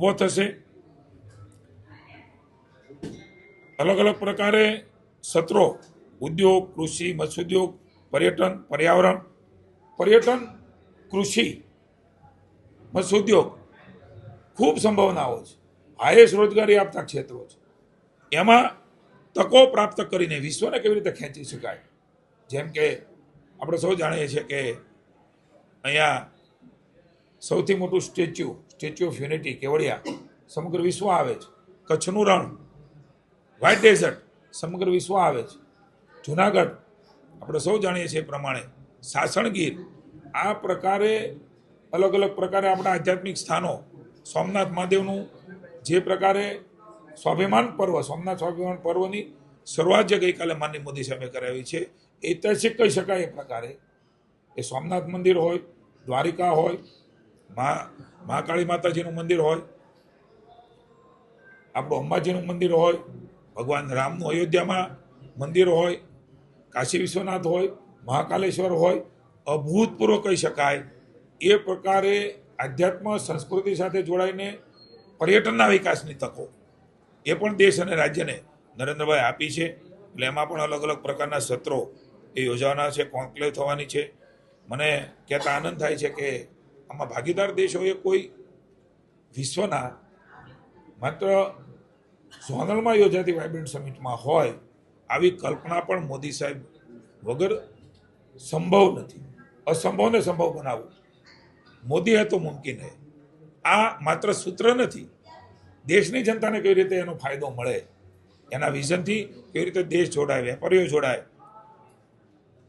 ઊભો થશે. અલગ અલગ પ્રકારે સત્રો, ઉદ્યોગ, કૃષિ, મત્સ્યોદ્યોગ, પર્યટન, પર્યાવરણ, પર્યટન, કૃષિ, મત્સ્યોદ્યોગ ખૂબ સંભાવનાઓ છે. હાઈએસ્ટ રોજગારી આપતા ક્ષેત્રો છે. એમાં તકો પ્રાપ્ત કરીને વિશ્વને કેવી રીતે ખેંચી શકાય? જેમ કે આપણે સૌ જાણીએ છીએ કે અહીંયા સૌથી મોટું statue statue of unity, Kevadia, સમગ્ર વિશ્વ આવે છે. કચ્છનું રણ વ્હાઇટ ડેઝર્ટ સમગ્ર વિશ્વ આવે છે. જુનાગઢ, આપણે સૌ જાણીએ છીએ એ પ્રમાણે સાસણગીર, આ પ્રકારે અલગ અલગ પ્રકારે આપણા આધ્યાત્મિક સ્થાનો, સોમનાથ મહાદેવનું જે પ્રકારે સ્વાભિમાન પર્વ, સોમનાથ સ્વાભિમાન પર્વની શરૂઆત જે ગઈકાલે માનની મોદી સાહેબે કરાવી છે ઐતિહાસિક કહી શકાય એ પ્રકારે. એ સોમનાથ મંદિર હોય, દ્વારિકા હોય મા મહાકાળી માતાજીનું મંદિર હોય આપણું અંબાજીનું મંદિર હોય, ભગવાન રામનું અયોધ્યામાં મંદિર હોય, કાશી વિશ્વનાથ હોય, મહાકાલેશ્વર હોય, અભૂતપૂર્વ કહી શકાય. એ પ્રકારે આધ્યાત્મ સંસ્કૃતિ સાથે જોડાઈને પર્યટનના વિકાસની તકો એ પણ દેશ અને રાજ્યને નરેન્દ્રભાઈ આપી છે. એટલે એમાં પણ અલગ અલગ પ્રકારના સત્રો એ યોજવાના છે, કોન્ક્લેવ થવાની છે. મને કહેતા આનંદ થાય છે કે આમાં ભાગીદાર દેશોએ કોઈ વિશ્વના માત્ર ઝોનલમાં યોજાતી વાઇબ્રન્ટ સમિટમાં હોય, આવી કલ્પના પણ મોદી સાહેબ વગર સંભવ નથી. અસંભવને સંભવ બનાવવું મોદી હે તો મુમકિન હે. આ માત્ર સૂત્ર નથી. દેશની જનતાને કેવી રીતે એનો ફાયદો મળે, એના વિઝનથી કેવી રીતે દેશ જોડાય, વેપારીઓ જોડાય,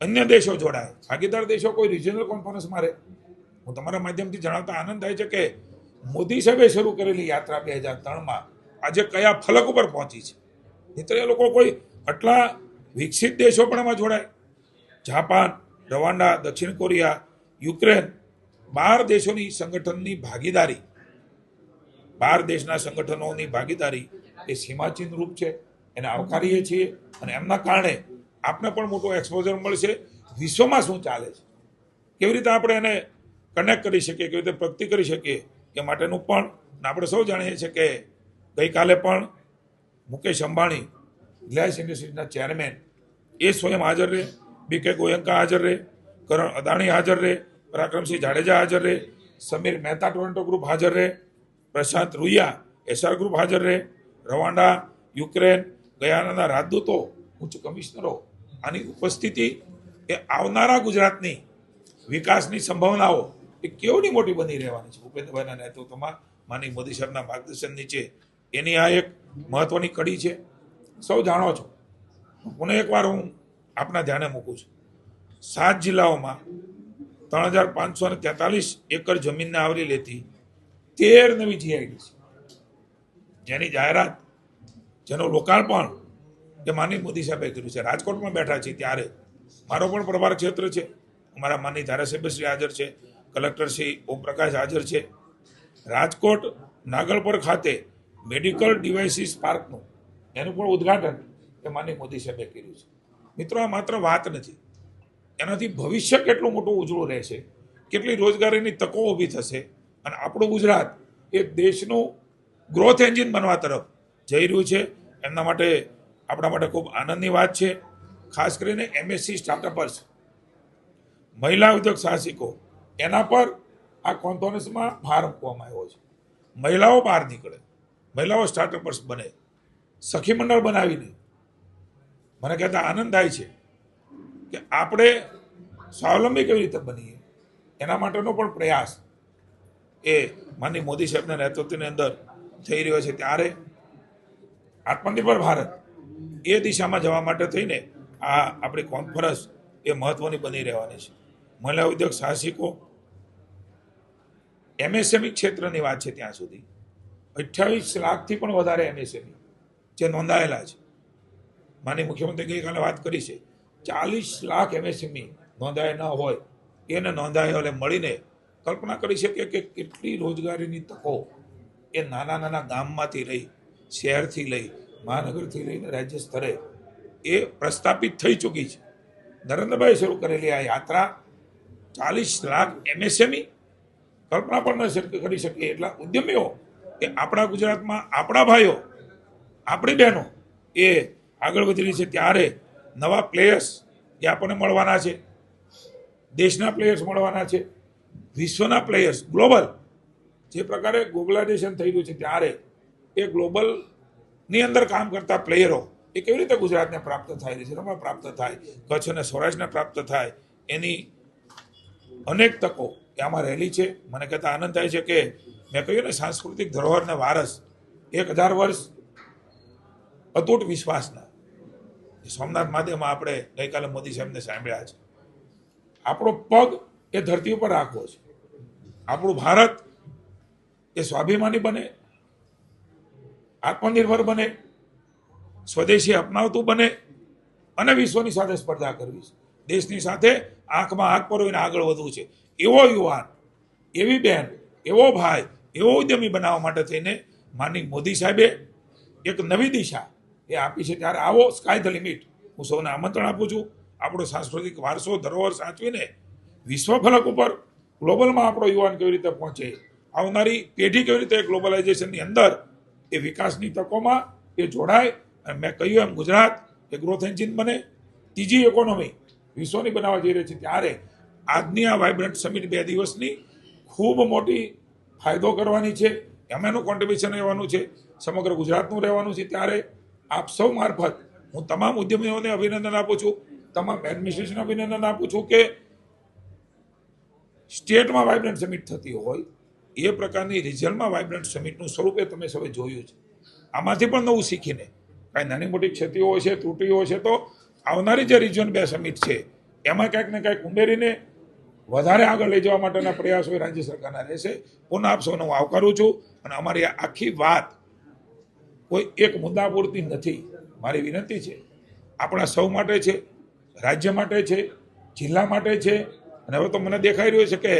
અન્ય દેશો જોડાય. ભાગીદાર દેશો કોઈ રિજનલ કોન્ફરન્સ મારે હું તમારા માધ્યમથી જણાવતા આનંદ થાય છે કે મોદી સાહેબે શરૂ કરેલી યાત્રા બે હજાર ત્રણમાં આજે કયા ફલક ઉપર પહોંચી છે? નહીં એ લોકો કોઈ આટલા વિકસિત દેશો પણ એમાં જોડાય. જાપાન, રવાંડા, દક્ષિણ કોરિયા, યુક્રેન, બાર દેશોની સંગઠનની ભાગીદારી. બાર દેશના સંગઠનોની ભાગીદારી એ સીમાચિહ્ન રૂપ છે. એને આવકારીએ છીએ અને એમના કારણે આપને પણ મોટો એક્સપોઝર મળશે. વિશ્વમાં શું ચાલે છે? કેવી રીતે આપણે એને કનેક્ટ કરી શકીએ, કેવી રીતે પ્રગતિ કરી શકીએ, એ માટેનું પણ આપણે સૌ જાણીએ છીએ કે ગઈકાલે પણ મુકેશ અંબાણી, રિલાયન્સ ઇન્ડસ્ટ્રીઝના ચેરમેન, એ સ્વયં હાજર રહે બી કે ગોયંકા હાજર રહે, કરણ અદાણી હાજર રહે, પરાક્રમસિંહ જાડેજા હાજર રહે, સમીર મહેતા ટોરન્ટો ગ્રુપ હાજર રહે, પ્રશાંત રૂયા એસઆર ગ્રુપ હાજર રહે, રવાંડા, યુક્રેન ગયાનાના રાજદૂતો, ઉચ્ચ કમિશનરો, આની ઉપસ્થિતિ એ આવનારા ગુજરાતની વિકાસની સંભાવનાઓ એ કેવડી મોટી બની રહેવાની છે? ભૂપેન્દ્રભાઈના નેતૃત્વમાં માની મોદી સાહેબના માર્ગદર્શન નીચે એની આ એક મહત્વની કડી છે. સૌ જાણો છો. પુનઃ એકવાર હું આપના ધ્યાને મૂકું છું. સાત જિલ્લાઓમાં ત્રણ હજાર પાંચસો ને તેતાલીસ એકર જમીનને આવરી લેતી તેર નવી જીઆઈડી છે. જેની જાહેરાત જેનું લોકાર્પણ જે માની મોદી સાહેબે કર્યું છે. રાજકોટમાં બેઠા છે ત્યારે મારો પણ પ્રભાર ક્ષેત્ર છે. અમારા માનની ધારાસભ્યશ્રી હાજર છે. કલેક્ટર શ્રી ઓમપ્રકાશ હાજર છે. રાજકોટ નાગલપર ખાતે મેડિકલ ડિવાઇસીસ પાર્કનું એનું પણ ઉદ્ઘાટન એ માની મોદી સાહેબે કર્યું છે. મિત્રો, આ માત્ર વાત નથી. એનાથી ભવિષ્ય કેટલું મોટું ઉજળું રહેશે, કેટલી રોજગારીની તકો ઊભી થશે અને આપણું ગુજરાત એ દેશનું ગ્રોથ એન્જિન બનવા તરફ જઈ રહ્યું છે. એમના માટે, આપણા માટે ખૂબ આનંદની વાત છે. ખાસ કરીને એમએસસી સ્ટાર્ટઅપર્સ મહિલા ઉદ્યોગ સાહસિકો એના પર આ કોન્ફરન્સમાં ભાર મૂકવામાં આવ્યો છે. મહિલાઓ બહાર નીકળે. મહિલાઓ સ્ટાર્ટઅપર્સ બને. સખી મંડળ બનાવીને. મને કહેતા આનંદ થાય છે કે આપણે સ્વાવલંબી કેવી રીતે બનીએ? એના માટેનો પણ પ્રયાસ એ માનની મોદી સાહેબના નેતૃત્વની અંદર થઈ રહ્યો છે ત્યારે આત્મનિર્ભર ભારત એ દિશામાં જવા માટે થઈને આ આપણી કોન્ફરન્સ એ મહત્વની બની રહેવાની છે. મહિલા ઉદ્યોગ સાહસિકો એમએસએમઈ ક્ષેત્રની વાત છે ત્યાં સુધી. અઠ્યાવીસ લાખથી પણ વધારે એમએસએમઈ જે નોંધાયેલા છે. માની મુખ્યમંત્રી ગઈકાલે વાત કરી છે. ચાલીસ લાખ એમએસએમઈ નોંધાયા ન હોય, એને નોંધાયેલે મળીને કલ્પના કરી શકીએ કે કેટલી રોજગારીની તકો એ નાના નાના ગામમાંથી લઈ, શહેરથી લઈ, મહાનગરથી લઈને રાજ્ય સ્તરે એ પ્રસ્થાપિત થઈ ચૂકી છે. નરેન્દ્રભાઈ શરૂ કરેલી આ યાત્રા ચાલીસ લાખ એમએસએમઈ કલ્પના પણ ન કરી શકીએ. એટલા ઉદ્યમીઓ કે આપણા ગુજરાતમાં આપણા ભાઈઓ, આપણી બહેનો એ આગળ વધી રહી છે ત્યારે નવા પ્લેયર્સ જે આપણને મળવાના છે, દેશના પ્લેયર્સ મળવાના છે, વિશ્વના પ્લેયર્સ ગ્લોબલ જે પ્રકારે ગ્લોબલાઇઝેશન થઈ રહ્યું છે ત્યારે એ ગ્લોબલની અંદર કામ કરતા પ્લેયરો એ કેવી રીતે ગુજરાતને પ્રાપ્ત થાય રિઝર્વમાં પ્રાપ્ત થાય, કચ્છ અને સૌરાષ્ટ્રને પ્રાપ્ત થાય, એની અનેક તકો એ આમાં રહેલી છે. મને કહેતા આનંદ થાય છે કે મેં કહ્યું ને, સાંસ્કૃતિક ધરોહરને વારસ એક હજાર વર્ષ અતૂટ વિશ્વાસના. સોમનાથ મહાદેવમાં આપણે ગઈકાલે મોદી સાહેબને સાંભળ્યા છે. આપણો પગ એ ધરતી ઉપર રાખવો છે. આપણું ભારત એ સ્વાભિમાની બને, આત્મનિર્ભર બને, સ્વદેશી અપનાવતું બને અને વિશ્વની સાથે સ્પર્ધા કરવી છે. દેશની સાથે આંખમાં આંખ પરોવીને આગળ વધવું છે. એવો યુવાન, એવી બહેન એવો ભાઈ, એવો ઉદ્યમી બનાવવા માટે થઈને માનની મોદી સાહેબે એક નવી દિશા એ આપી છે. ત્યારે આવો સ્કાય ધ લિમિટ હું સૌને આમંત્રણ આપું છું. આપણો સાંસ્કૃતિક વારસો ધરોહર સાચવીને વિશ્વ ફલક ઉપર ગ્લોબલમાં આપણો યુવાન કેવી રીતે પહોંચે, આવનારી પેઢી કેવી રીતે ગ્લોબલાઇઝેશનની અંદર એ વિકાસની તકોમાં એ જોડાય. અને મેં કહ્યું એમ, ગુજરાત એ ગ્રોથ એન્જિન બને, ત્રીજી ઇકોનોમી વિશ્વની બનાવવા જઈ રહી છે ત્યારે આજની આ વાઇબ્રન્ટ સમિટ બે દિવસની ખૂબ મોટી ફાયદો કરવાની છે. એમાં એનું કોન્ટ્રીબ્યુશન રહેવાનું છે. સમગ્ર ગુજરાતનું રહેવાનું છે. ત્યારે આપ સૌ મારફત હું તમામ ઉદ્યમીઓને અભિનંદન આપું છું. તમામ એડમિનિસ્ટ્રેશન અભિનંદન આપું છું કે સ્ટેટમાં વાઇબ્રન્ટ સમિટ થતી હોય, એ પ્રકારની રિજનમાં વાઇબ્રન્ટ સમિટનું સ્વરૂપે તમે સૌએ જોયું છે. આમાંથી પણ નવું શીખીને, કાંઈ નાની મોટી ક્ષતિઓ છે ત્રુટીઓ છે તો આવનારી જે રિજિયન બે સમિટ છે, એમાં કંઈક ને કંઈક ઉમેરીને વધારે આગળ લઈ જવા માટેના પ્રયાસો એ રાજ્ય સરકારના રહેશે. પુનઃ આપ સૌને હું આવકારું છું અને અમારી આખી વાત કોઈ એક મુદ્દા પૂરતી નથી. મારી વિનંતી છે, આપણા સૌ માટે છે, રાજ્ય માટે છે, જિલ્લા માટે છે, અને હવે તો મને દેખાઈ રહ્યું છે કે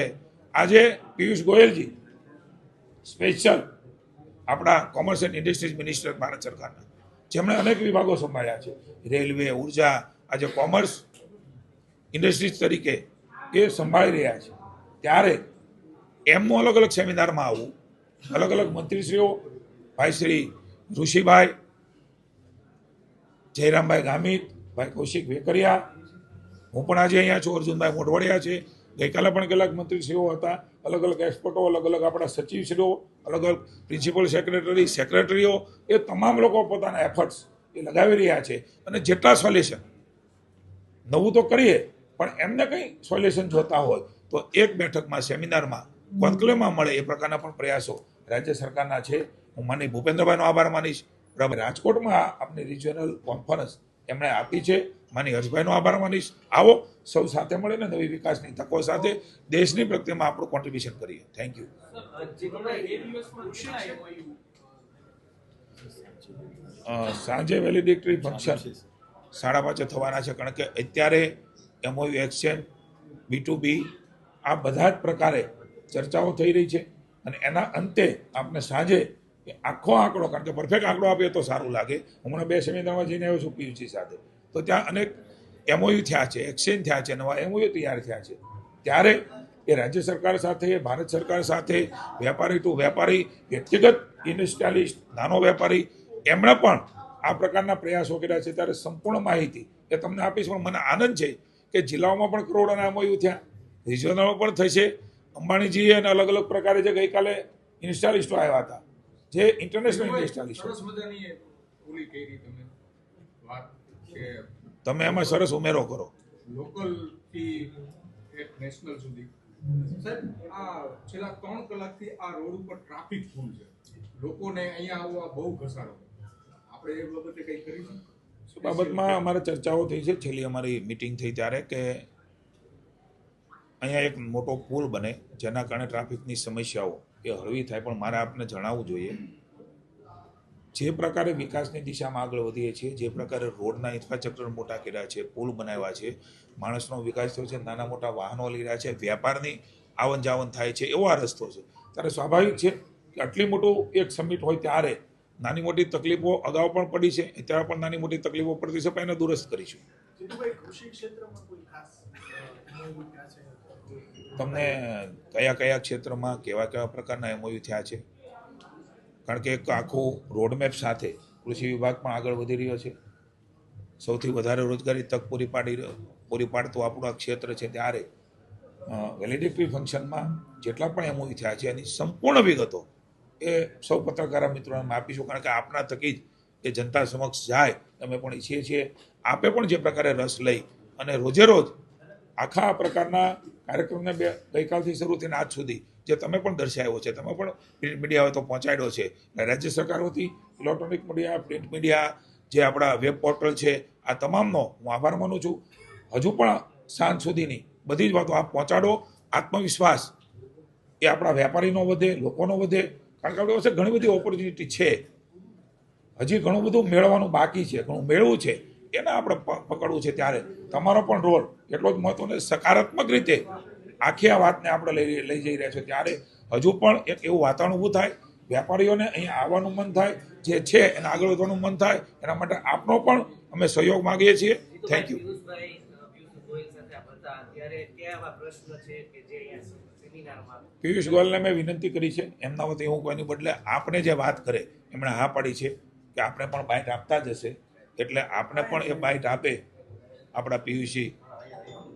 આજે પિયુષ ગોયલજી સ્પેશિયલ આપણા commerce and industries minister Bharat સરકારના. જેમણે અનેક વિભાગો સંભાળ્યા છે. રેલવે, ઊર્જા, આજે કોમર્સ ઇન્ડસ્ટ્રીઝ તરીકે એ સંભાળી રહ્યા છે. ત્યારે એમનું અલગ અલગ સેમિનારમાં આવવું અલગ અલગ મંત્રીશ્રીઓ ભાઈ શ્રી ઋષિભાઈ, જયરામભાઈ ગામિત, ભાઈ કૌશિક વેકરિયા, હું પણ આજે અહીંયા છું, અર્જુનભાઈ મોઢવડિયા છે. ગઈકાલે પણ કેટલાક મંત્રીશ્રીઓ હતા, અલગ અલગ એક્સપર્ટો, અલગ અલગ આપણા સચિવશ્રીઓ, અલગ અલગ પ્રિન્સિપલ સેક્રેટરી, સેક્રેટરીઓ, એ તમામ લોકો પોતાના એફર્ટ્સ એ લગાવી રહ્યા છે. અને જેટલા સોલ્યુશન નવું તો કરીએ, પણ એમને કંઈ સોલ્યુશન જોતા હોય, તો એક બેઠકમાં, સેમિનારમાં, કોન્ક્લેવમાં મળે એ પ્રકારના પણ પ્રયાસો રાજ્ય સરકારના છે. હું માની ભૂપેન્દ્રભાઈનો આભાર માનીશ. રાજકોટમાં આપની રિજિયોનલ કોન્ફરન્સ એમણે આપી છે. માની હર્ષભાઈનો આભાર માનીશ. આવો, સૌ સાથે મળીને નવી વિકાસની તકો સાથે દેશની પ્રગતિમાં આપણું કોન્ટ્રીબ્યુશન કરીએ. થેન્ક યુ સાંજે વેલિડિક્ટરી ફંક્શન સાડા પાંચે થવાના છે, કારણ કે અત્યારે MOU exchange B to B આ બધા જ પ્રકારે ચર્ચાઓ થઈ રહી છે અને એના અંતે આપને સાંજે આખો આંકડો, કારણ કે પરફેક્ટ આંકડો આપીએ તો સારું લાગે. હમણાં બે સેમિનારમાં જઈને આવ્યો છું પીયુસી સાથે. તો ત્યાં અનેક એમઓયુ થયા છે એક્સચેન્જ થયા છે નવા એમઓયુ તૈયાર થયા છે. ત્યારે એ રાજ્ય સરકાર સાથે ભારત સરકાર સાથે વેપારી ટુ વેપારી વ્યક્તિગત ઇન્ડસ્ટ્રીયાલિસ્ટ નાનો વેપારી એમણે પણ આ પ્રકારના પ્રયાસો કર્યા છે. ત્યારે સંપૂર્ણ માહિતી એ તમને આપીશ પણ મને આનંદ છે કે જિલ્લાઓમાં પણ કરોડોના એમઓયુ થયા. રિજિયોનલમાં પણ થશે. અંબાણીજી અને અલગ અલગ પ્રકારે જે ગઈકાલે ઇન્સ્ટાલિસ્ટો આવ્યા હતા. જે ઇન્ટરનેશનલ ઇન્સ્ટાલિસ્ટો કે તમે એમાં સરસ ઉમેરો કરો. લોકલથી નેશનલ સુધી. સાહેબ આ છેલ્લા ત્રણ કલાકથી આ રોડ ઉપર ટ્રાફિક ફૂલ છે. લોકોને અહીંયા આવવા બહુ ઘસારો આપણે એ બાબતે કંઈ કરીશું બાબતમાં અમારે ચર્ચાઓ થઈ છે. છેલ્લી અમારી મિટિંગ થઈ ત્યારે કે અહીંયા એક મોટો પુલ બને જેના કારણે ટ્રાફિકની સમસ્યાઓ એ હળવી થાય. પણ મારે આપને જણાવવું જોઈએ જે પ્રકારે વિકાસની દિશામાં આગળ વધીએ છીએ જે પ્રકારે રોડના ઇન્ફ્રાસ્ટ્રક્ચર મોટા કર્યા છે પુલ બનાવ્યા છે માણસનો વિકાસ થયો છે નાના મોટા વાહનો લઈ રહ્યા છે વ્યાપારની આવન જાવન થાય છે એવો આ રસ્તો છે. ત્યારે સ્વાભાવિક છે કે આટલી મોટું એક સમિટ હોય ત્યારે નાની મોટી તકલીફો અગાઉ પણ પડી છે ત્યારે પણ નાની મોટી તકલીફો પડતી છે પણ એને દુરસ્ત કરીશું. તમને કયા કયા ક્ષેત્રમાં કેવા કેવા પ્રકારના એમઓયુ થયા છે? કારણ કે એક આખું રોડમેપ સાથે કૃષિ વિભાગ પણ આગળ વધી રહ્યો છે. સૌથી વધારે રોજગારી તક પૂરી પાડી પૂરી પાડતું આપણું આ ક્ષેત્ર છે ત્યારે વેલિડિટી ફંક્શનમાં જેટલા પણ એમઓયુ થયા છે, એની સંપૂર્ણ વિગતો એ સૌ પત્રકાર મિત્રોને આપીશું. કારણ કે આપના થકી જ એ જનતા સમક્ષ જાય, અમે પણ ઈચ્છીએ છીએ આપે પણ જે પ્રકારે રસ લઈ અને રોજે રોજ આખા આ પ્રકારના કાર્યક્રમને બે, ગઈકાલથી શરૂ થઈને આજ સુધી જે તમે પણ દર્શાવ્યો છે, તમે પણ પ્રિન્ટ મીડિયા તો પહોંચાડ્યો છે. રાજ્ય સરકાર વતી ઇલેક્ટ્રોનિક મીડિયા પ્રિન્ટ મીડિયા જે આપણા વેબ પોર્ટલ છે, આ તમામનો હું આભાર માનું છું. હજુ પણ સાંજ સુધીની બધી જ વાતો આપ પહોંચાડો. આત્મવિશ્વાસ એ આપણા વેપારીનો વધે, લોકોનો વધે. કારણ કે આપણી પાસે ઘણી બધી ઓપોર્ચ્યુનિટી છે. હજી ઘણું બધું મેળવવાનું બાકી છે, ઘણું મેળવવું છે. એને આપણે પકડવું છે ત્યારે. તમારો પણ રોલ એટલો જ મહત્વનો. સકારાત્મક રીતે આખી આ વાતને આપણે લઈ લઈ જઈ રહ્યા છીએ ત્યારે હજુ પણ એક એવું વાતાવરણ ઊભું થાય, વેપારીઓને અહીંયા આવવાનું મન થાય, જે છે એને આગળ વધવાનું મન થાય, એના માટે આપનો પણ અમે સહયોગ માગીએ છીએ. થેન્ક યુ પિયુષ પિયુષ ગોયલને મેં વિનંતી કરી છે, એમના વતી હું કોઈની બદલે આપણે જે વાત કરે, એમણે હા પાડી છે કે આપણે પણ બાઇટ આપતા જ હશે. એટલે આપણે પણ એ બાઇટ આપે, આપણા પિયુષજી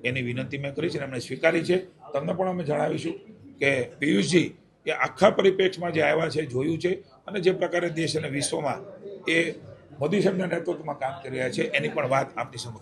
એની વિનંતી મેં કરી છે અને એમણે સ્વીકારી છે. તમને પણ અમે જણાવીશું કે પિયુષજી એ આખા પરિપ્રેક્ષમાં જે આવ્યા છે, જોયું છે અને જે પ્રકારે દેશ અને વિશ્વમાં એ મોદી સાહેબના નેતૃત્વમાં કામ કરી રહ્યા છે, એની પણ વાત આપની સમક્ષ